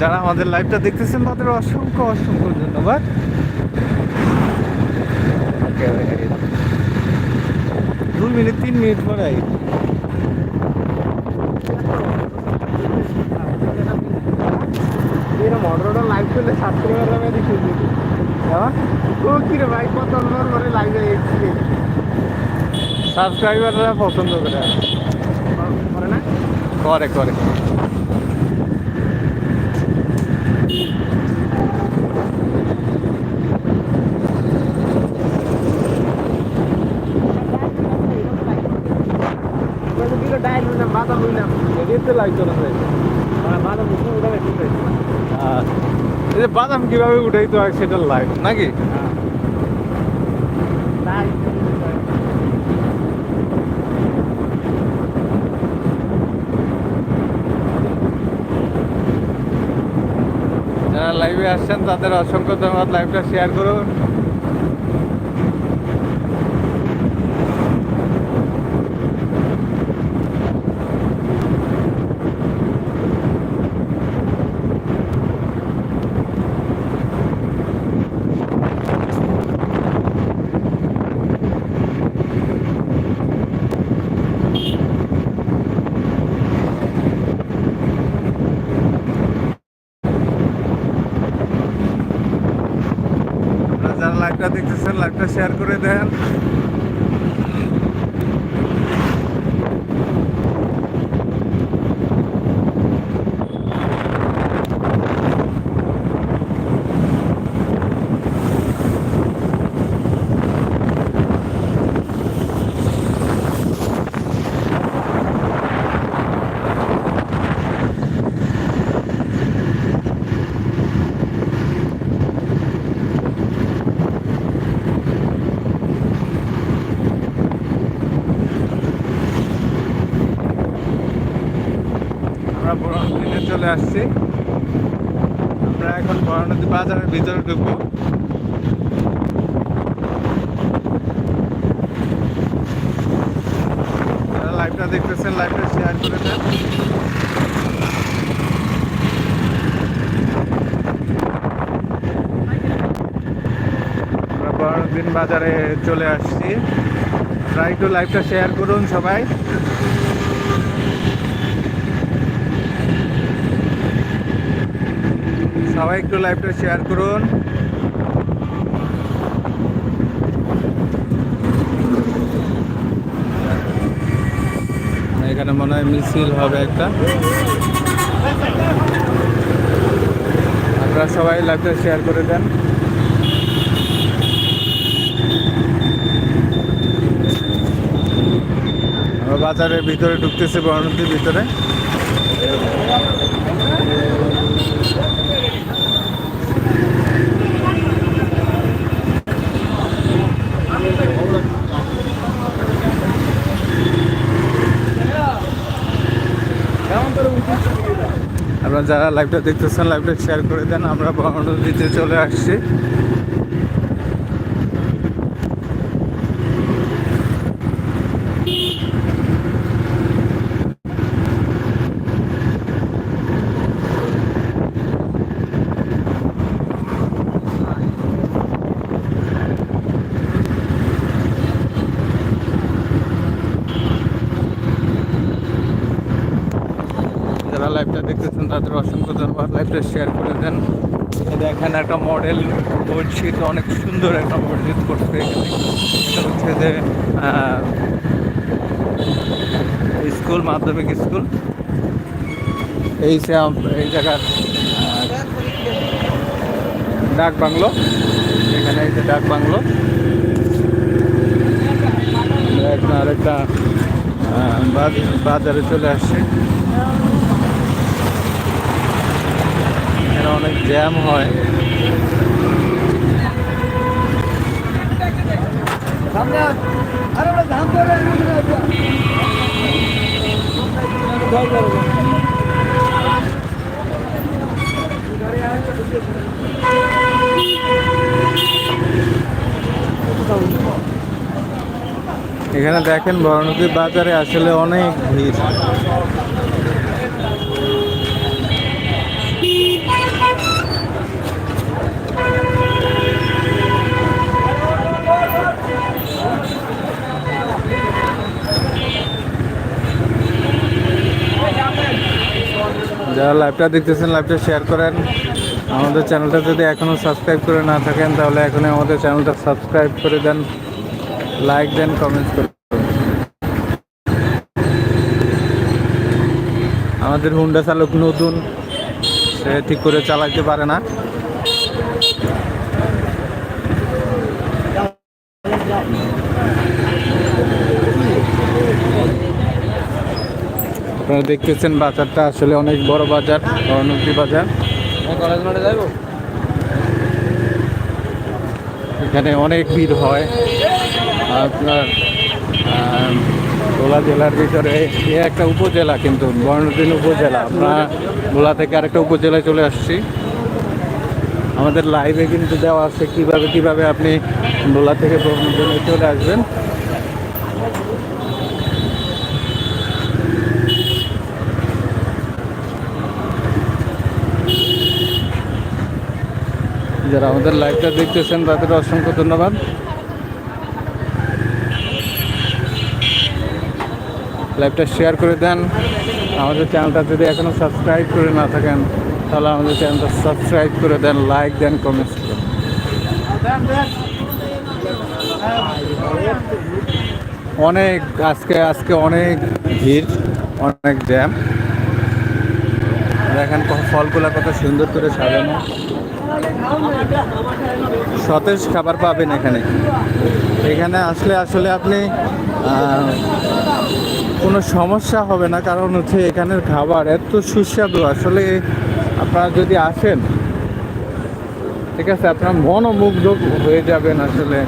যারা আমাদের লাইভটা দেখতেছেন তাদের অসংখ্য অসংখ্য ধন্যবাদ। দুই মিনিট তিন মিনিট পরে লাইভ করলে সাবস্ক্রাইবার আমি দেখি ও ভাই কত নম্বর করে লাইভে সাবস্ক্রাইবাররা পছন্দ করে। করে না? করে করে দিলে ডাইল হইলাম বাদাম হইলাম এদিকে লাইভ চলে যায় বাদাম হইলাম ওটা বেশি আর এই যে বাদাম কীভাবে উঠাইতে হয় সেটা লাইফ নাকি? যারা লাইভে আসছেন, তাদের অসংখ্য ধন্যবাদ। লাইভটা শেয়ার করুন আপনারা যারা লাইভটা দেখতেছেন লাইভটা শেয়ার করে দেন আমরা বড় দিনে চলে আসছি আমরা এখন বরানদী বাজারের ভিতরে ঢুকবো। লাইভটা দেখতেছেন লাইভটা শেয়ার করে দেন। বরানদিন বাজারে চলে আসছি। আপনারা একটু লাইভটা শেয়ার করুন সবাই। সবাই একটু লাইভটা শেয়ার করুন। এখানে মনে হয় মিছিল হবে একটা। আপনারা সবাই লাইভটা শেয়ার করে দেন। বাজারের ভিতরে ঢুকতেছে বরণতির ভিতরে। আপনারা যারা লাইভটা দেখতেছেন লাইভটা শেয়ার করে দেন আমরা বর্ণদিতে চলে আসছি যারা লাইভটা দেখতেছেন তাদের অসংখ্য ধন্যবাদ লাইভটা শেয়ার করে দেন। দেখেন একটা মডেল মসজিদ অনেক সুন্দর একটা মসজিদ করছে এটা হচ্ছে যে স্কুল, মাধ্যমিক স্কুল। এই সে এই জায়গার ডাক বাংলো। এখানে এই যে ডাক বাংলো। আরেকটা বাজ- বাজারে চলে আসছি এখানে অনেক জ্যাম হয়। এখানে দেখেন বরণদী বাজারে আসলে অনেক ভিড়। যারা লাইভটা দেখতেছেন লাইভটা শেয়ার করেন। আমাদের চ্যানেলটা যদি এখনও সাবস্ক্রাইব করে না থাকেন, তাহলে এখনই আমাদের চ্যানেলটা সাবস্ক্রাইব করে দেন লাইক দেন কমেন্টস করে আমাদের হুন্ডা চালক নতুন, সে ঠিক করে চালাইতে পারে না। আপনারা দেখতেছেন বাজারটা আসলে অনেক বড় বাজার অর্ণবী বাজার। এখানে অনেক ভিড় হয়। আপনার ভোলা জেলার ভিতরে এ একটা উপজেলা কিন্তু, বর্ণদিন উপজেলা। আমরা ভোলা থেকে আরেকটা উপজেলায় চলে আসছি। আমাদের লাইভে কিন্তু দেওয়া আছে কীভাবে কীভাবে আপনি ভোলা থেকে বর্ণদিনে চলে আসবেন। যারা আমাদের লাইভটা দেখতেছেন তাদের অসংখ্য ধন্যবাদ। লাইভটা শেয়ার করে দেন। আমাদের চ্যানেলটা যদি এখনও সাবস্ক্রাইব করে না থাকেন, তাহলে আমাদের চ্যানেলটা সাবস্ক্রাইব করে দেন, লাইক দেন, কমেন্টস করেন অনেক, আজকে আজকে অনেক ভিড়, অনেক জ্যাম। ফলগুলা কত সুন্দর করে সাজানো। সতেজ খাবার পাবেন এখানে। এখানে আসলে আসলে আপনি কোনো সমস্যা হবে না, কারণ হচ্ছে এখানের খাবার এত সুস্বাদু। আসলে আপনারা যদি আসেন, ঠিক আছে, আপনার মনোমুগ্ধ হয়ে যাবেন আসলে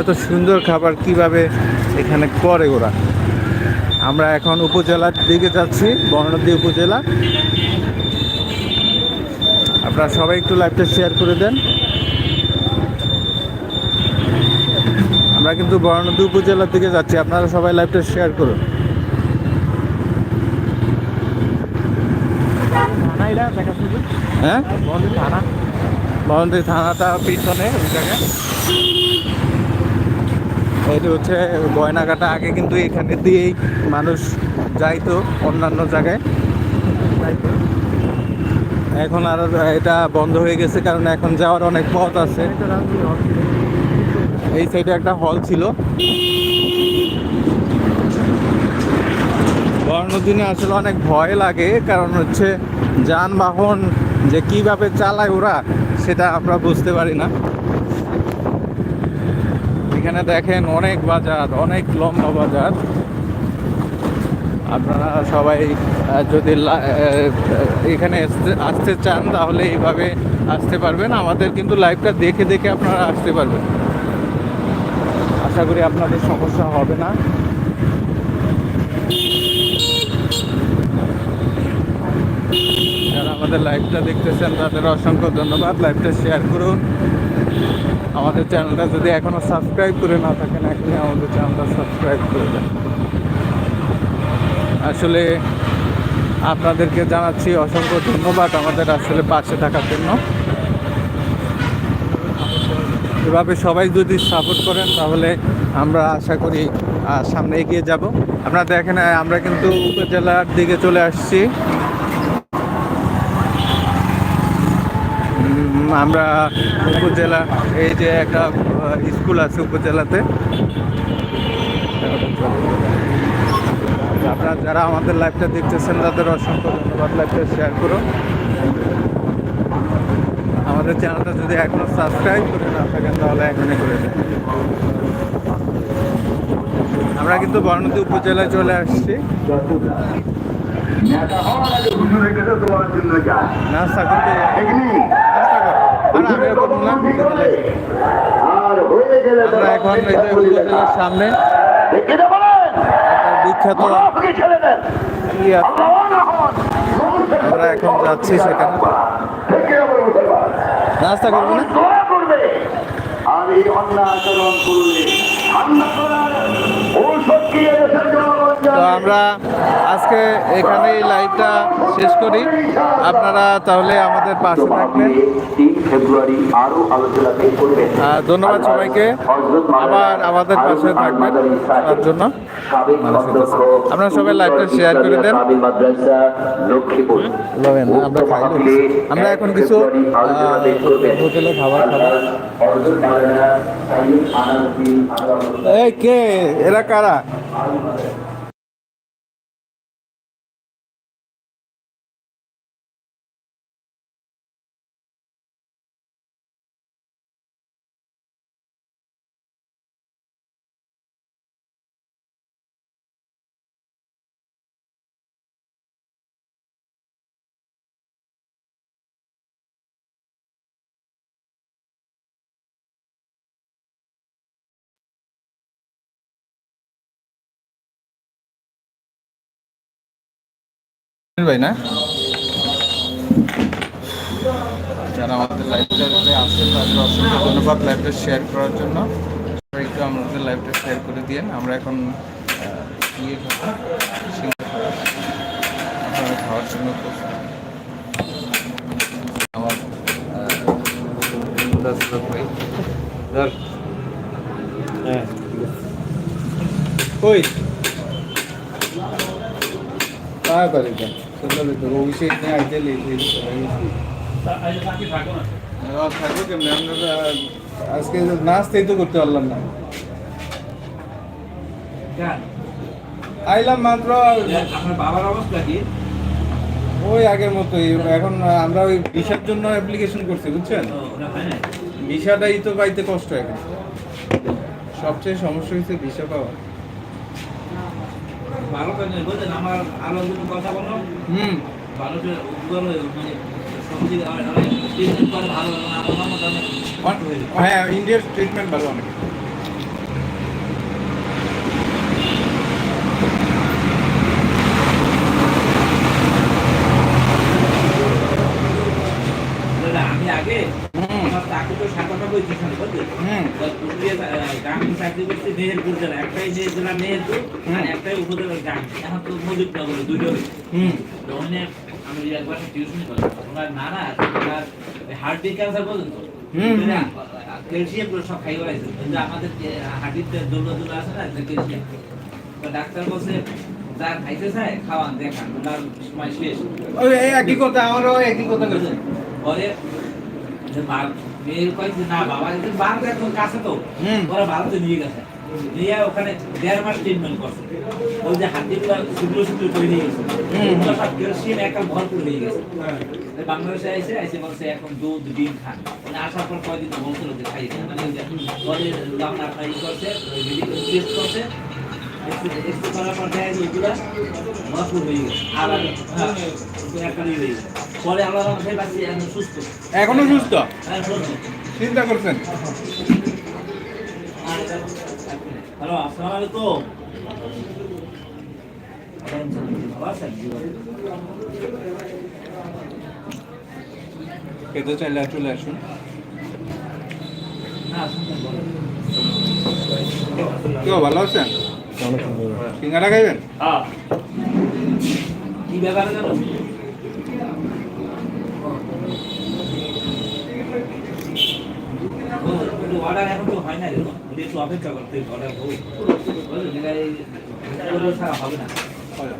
এত সুন্দর খাবার কীভাবে এখানে করে ওরা। আমরা এখন উপজেলার দিকে যাচ্ছি বর্ণাদি উপজেলা। আপনারা সবাই একটু লাইভটা শেয়ার করে দেন। আমরা কিন্তু বরানদী উপজেলার দিকে যাচ্ছি, আপনারা সবাই লাইভটা শেয়ার করুন। হ্যাঁ? বরন্দি থানাটা পিছনে, ওই জায়গায়। এটা হচ্ছে গয়নাঘাটা, আগে কিন্তু এখানে দিয়েই মানুষ যাইতো অন্যান্য জায়গায়। এখন আর এটা বন্ধ হয়ে গেছে, কারণ এখন যাওয়ার অনেক পথ আছে। এই সাইডে একটা হল ছিল। বর্ণদিনে আসলে অনেক ভয় লাগে, কারণ হচ্ছে যানবাহন যে কীভাবে চালায় ওরা, সেটা আমরা বুঝতে পারি না। এখানে দেখেন অনেক বাজার, অনেক লম্বা বাজার। আপনারা সবাই যদি এখানে আসতে- চান, তাহলে এইভাবে আসতে পারবেন। আমাদের কিন্তু লাইভটা দেখে দেখে আপনারা আসতে পারবেন। আশা করি আপনাদের সমস্যা হবে না। যারা আমাদের লাইভটা দেখতেছেন, তাদের অসংখ্য ধন্যবাদ। লাইভটা শেয়ার করুন। আমাদের চ্যানেলটা যদি এখনও সাবস্ক্রাইব করে না থাকেন, এখনই আমাদের চ্যানেলটা সাবস্ক্রাইব করে দেন। আসলে আপনাদেরকে জানাচ্ছি অসংখ্য ধন্যবাদ আমাদের আসলে পাশে থাকার জন্য। এভাবে সবাই যদি সাপোর্ট করেন, তাহলে আমরা আশা করি সামনে এগিয়ে যাব। আপনারা দেখেন আমরা কিন্তু উপজেলার দিকে চলে আসছি। আমরা উপজেলা, এই যে একটা স্কুল আছে উপজেলাতে। আপনারা যারা আমাদের লাইভটা দেখতেছেন, তাদের অসংখ্য ধন্যবাদ লাইভটা শেয়ার করুন। আমাদের চ্যানেলটা যদি এখনও সাবস্ক্রাইব করে না থাকেন, তাহলে এখনই করে দেন। আমরা কিন্তু বর্ণদী উপজেলায় চলে আসছি। সামনে দেখে তো বলেন একটা বিখ্যাত আমরা এখন যাচ্ছি সেখানে। রাস্তা নাস্তা করব না? আর এই অন্যায় আচরণ করলে তো আমরা আজকে এখানেই লাইভটা শেষ করি। আপনারা তাহলে আমাদের পাশে থাকবেন। তিন ফেব্রুয়ারি আরও আলোচনা করবেন। ধন্যবাদ সবাইকে। আবার আমাদের পাশে থাকবেন তার জন্য। আপনারা সবাই লাইভটা শেয়ার করে দেন। আমরা আমরা এখন কিছু, হোটেলে খাবার খাব। এই কে? এরা কারা? ভাই, না? যারা আমাদের লাইভটাতে আসেন তাদের অসংখ্য ধন্যবাদ লাইভটা শেয়ার করার জন্য। একটু আমাদের লাইভটা শেয়ার করে দিয়ে আমরা এখন ইয়ে খাব। আপনারা খাওয়ার জন্য। আমার ভাই। ধর। হ্যাঁ চলো তো অভিষেক নিয়ে আইতে থাকব কেমনি আমরা আজকে নাচতেই তো করতে পারলাম না। আইলাম মাত্র বাবার অবস্থা কি ওই আগের মতোই এখন আমরা ওই ভিসার জন্য অ্যাপ্লিকেশন করছি বুঝছেন? ভিসাটাই তো পাইতে কষ্ট এখন। সবচেয়ে সমস্যা হয়েছে ভিসা পাওয়া ভালো নেই বুঝলেন? আমার আরও দুটো কথা বলো। হুম। উজ্জ্বল মানে কষ্ট হয়ে ইন্ডিয়ার ট্রিটমেন্ট ভালো অনেক। আমি আগে আমার চাকরি তো যেখানে বুঝলেন? হুম। পুরুলিয়া গ্রামীণ চাকরি করছি মেহেরপুর জেলা। একটাই যে জেলা মেহেরপুর আর একটাই উপজেলার গ্রাম এখন তো নদীর নগরে দুটো অনেক আমি একবার টিউশন করি ওনার নানা ওনার হার্ট ক্যান্সার পর্যন্ত হুম, হুম। ক্যালসিয়ামগুলো সব খাই বেড়াইছে কিন্তু আমাদের হার্টিতে দুর্গ দুর্গ আছে না ক্যালসিয়াম তো ডাক্তার বলছে যা খাইতে চায় খাওয়ান দেখান ওনার সময় শেষ একই কথা আমারও একই কথা বলছে পরে মেয়ের না বাবা কাছে তো। ওরা ভারতে নিয়ে গেছে ওখানে দেড় মাস ট্রিটমেন্ট করছে। ওই যে হাড্ডিগুলো শুকনো শুকনো করে নিয়ে গেছে। সব ক্যালসিয়াম ভরপুর হয়ে গেছে। বাংলাদেশে এসে এসে বলছে এখন দুধ ডিম খান। মানে আসার পর কয়দিন বলছিল যে খাই মানে আপনার ই করছে মেডিকেল টেস্ট করছে। টেস্ট করার পর দেখা যায় ওইগুলা ভরপুর হয়ে গেছে। আর হ্যাঁ হয়ে গেছে। পরে এখন সুস্থ। এখনও সুস্থ? হ্যাঁ সুস্থ। চিন্তা করছেন? আসসালামু আলাইকুম ভালো আছেন খেতে চাইলে চলে আসুন শুনছেন বলেন কেউ ভালো আছেন সিঙ্গারা খাইবেন কি ব্যাপারে জানো অর্ডার এখন তো হয় না রে একটু অপেক্ষা করতে ছাড়া হবে না ভালো।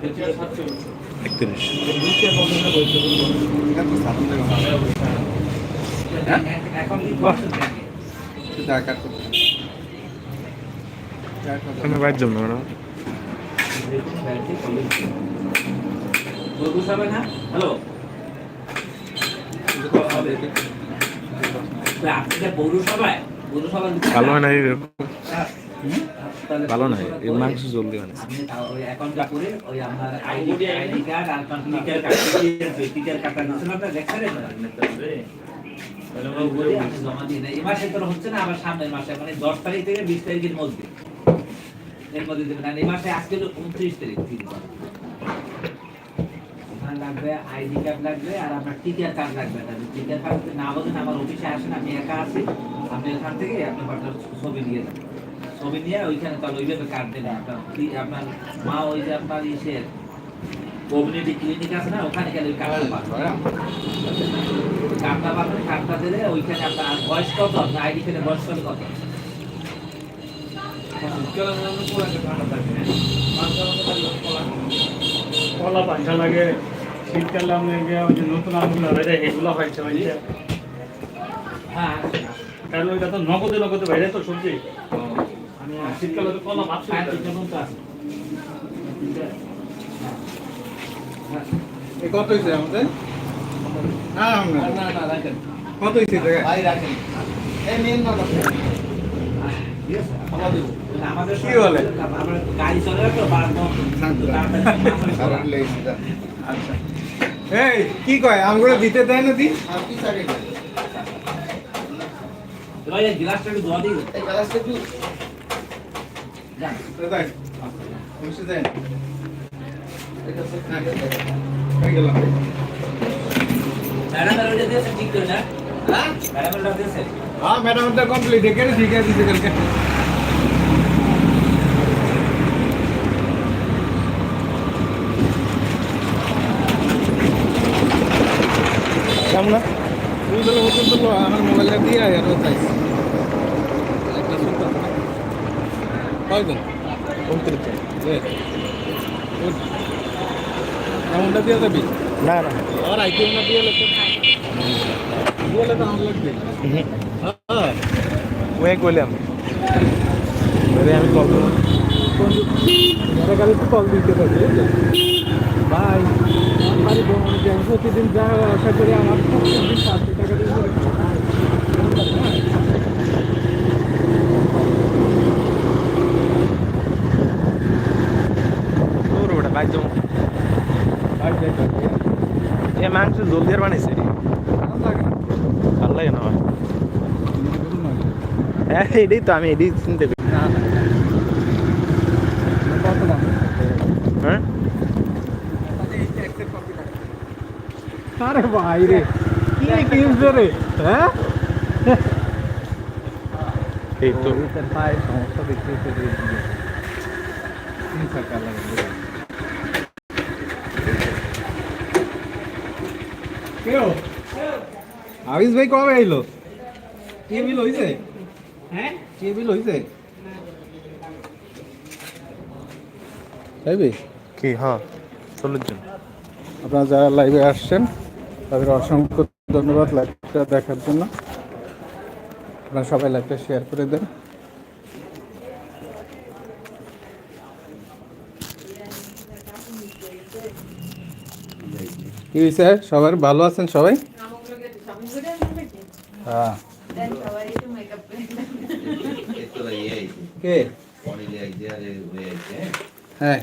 এখন বাইর জন্য না সবাই হ্যালো। পৌরসভায় পৌরসভা ভালো হয় না ভালো নয় এই মাংস জলদি হয় তো হচ্ছে না আবার সামনের মাসে মানে দশ তারিখ থেকে বিশ তারিখের মধ্যে। এর মধ্যে দেবেন। এই মাসে আজকে হলো উনত্রিশ তারিখ লাগবে আইডি কার্ড লাগবে, আর আপনার টিকার কার্ড লাগবে। টিকার কার্ড না বলেন, আমার অফিসে আসেন, আমি একা আছি, আপনি এখান থেকে আপনি পাঠার ছবি নিয়ে যান। ছবি নিয়ে ওইখানে তাহলে ওইভাবে কার্ড দেবেন আপনার আপনার মা ওই যে আপনার ইসের কমিউনিটি ক্লিনিক আছে না, ওখানে গেলে ওই কার্ডটা পাবেন। কার্ডটা পাবেন, কার্ডটা দিলে ওইখানে আপনার বয়স কত, আপনার আইডি কার্ডে বয়স কত কত? কলা পাঞ্চা লাগে। শীতকালে আমি ওই যে নতুন আমগুলো বেড়ে এগুলো হয়েছে ওই যে। হ্যাঁ কারণ ওইটা তো নগদে নগদে বাইরে তো সবজি। আমি শীতকালে তো কলা ভাবছি কত হয়েছে আমাদের? না না না। রাখেন। কত হয়েছে ভাই রাখেন। এই নিন না আমরা আমাদের কি বলে? আমরা গাড়ি চলে তো বাড়ানো আচ্ছা এই কি কয় আমগুলো দিতে দেয় না দি আপনি সারে ভাই এই গ্লাসটা একটু ধোয়া দিই এই গ্লাসটা একটু যান দাদা বসে যান এটা সব ঠিক গেল ম্যাডাম আর ওটা দিয়ে ঠিক করে না হ্যাঁ ম্যাডাম ওটা দিয়ে হ্যাঁ ম্যাডাম ওটা কমপ্লিট করে ঠিক আছে ঠিক আছে দিয়ে ও চাইছি কয়জন? উনত্রিশ এমনটা দিয়ে যাবি? না না। আর আইটেম না দিয়ে লেখো দিয়ে লেখো আমার লাগবে। হ্যাঁ। ওই কইলাম আমি। কল করব। সকালে তো কল দিতে পারি ভাই আমার প্রতিদিন যা আশা করি আমার প্রতিদিন পাঁচশো টাকা দিয়ে ভাই এ মাংস জলদি আর বানাইছে। ভালো লাগে না লাগে না আমার। হ্যাঁ এটাই তো আমি এটাই চিনতে পারি হ্যাঁ? আরে ভাই রে কি কিনছে রে? হ্যাঁ? এই তো। সমস্যা রে তিন টাকা লাগবে কেউ? আবিস ভাই কবে আইলো? কে বিল হইছে? হ্যাঁ? কে বিল হইছে? তাইবে? কি হ্যাঁ চল্লিশ জন। আপনারা যারা লাইভে আসছেন তাদের অসংখ্য ধন্যবাদ লাইভটা দেখার জন্য। আপনারা সবাই লাইভটা শেয়ার করে দেন। কি হয়েছে সবার ভালো আছেন সবাই? হ্যাঁ। কে? হ্যাঁ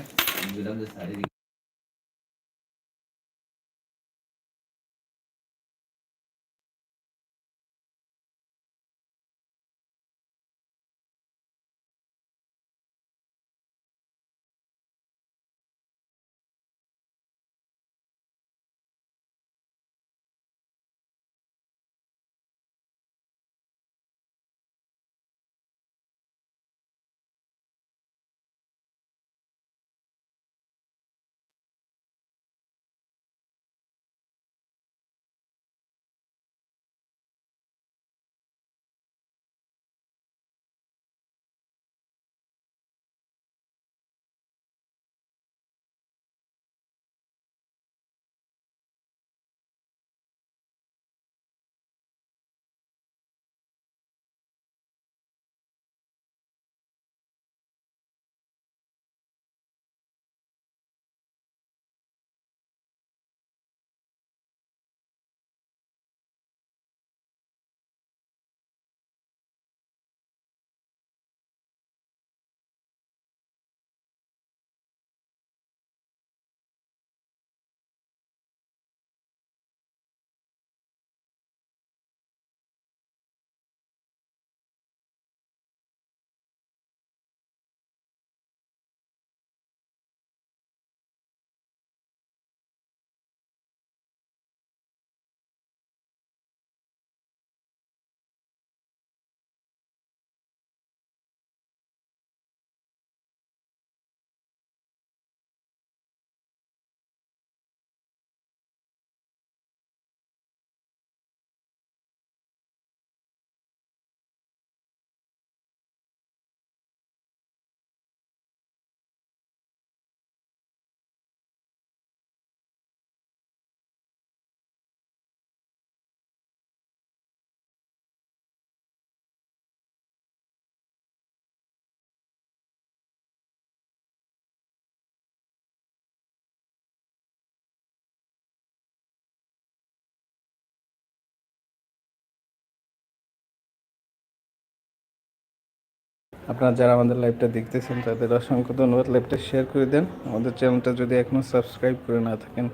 আপনারা যারা আমাদের লাইভটা দেখতেছেন, তাদের অসংখ্য ধন্যবাদ। লাইভটা শেয়ার করে দেন। আমাদের চ্যানেলটা যদি এখনও সাবস্ক্রাইব করে না থাকেন,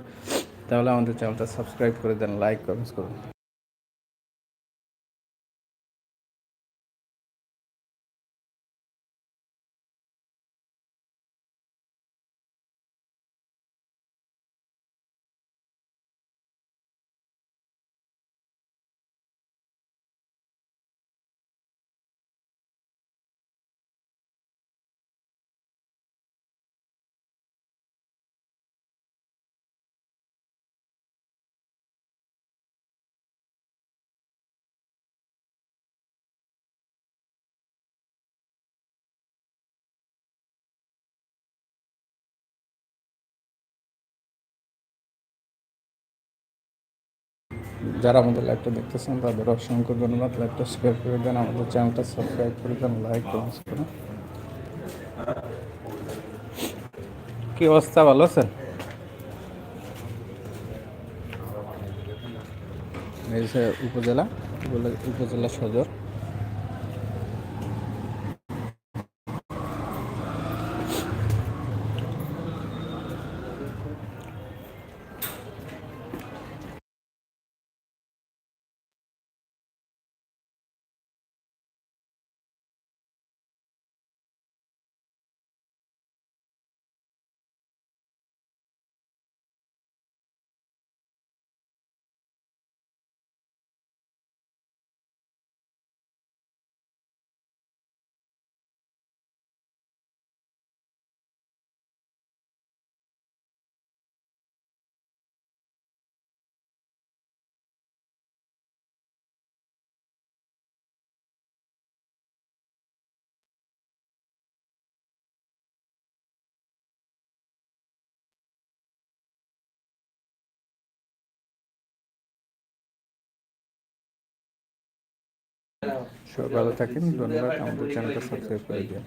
তাহলে আমাদের চ্যানেলটা সাবস্ক্রাইব করে দেন লাইক কমেন্টস করুন। যারা আমাদের লাইভটা দেখতেছেন তাদের অসংখ্য ধন্যবাদ। লাইভটা শেয়ার করে দেন, আমাদের চ্যানেলটা সাবস্ক্রাইব করে দেন লাইক কমেন্টস করে কি অবস্থা? ভালো আছেন? উপজেলা- উপজেলা সদর। সবাই ভালো থাকেন ধন্যবাদ। আমাদের চ্যানেলটা সাবস্ক্রাইব করে দিন।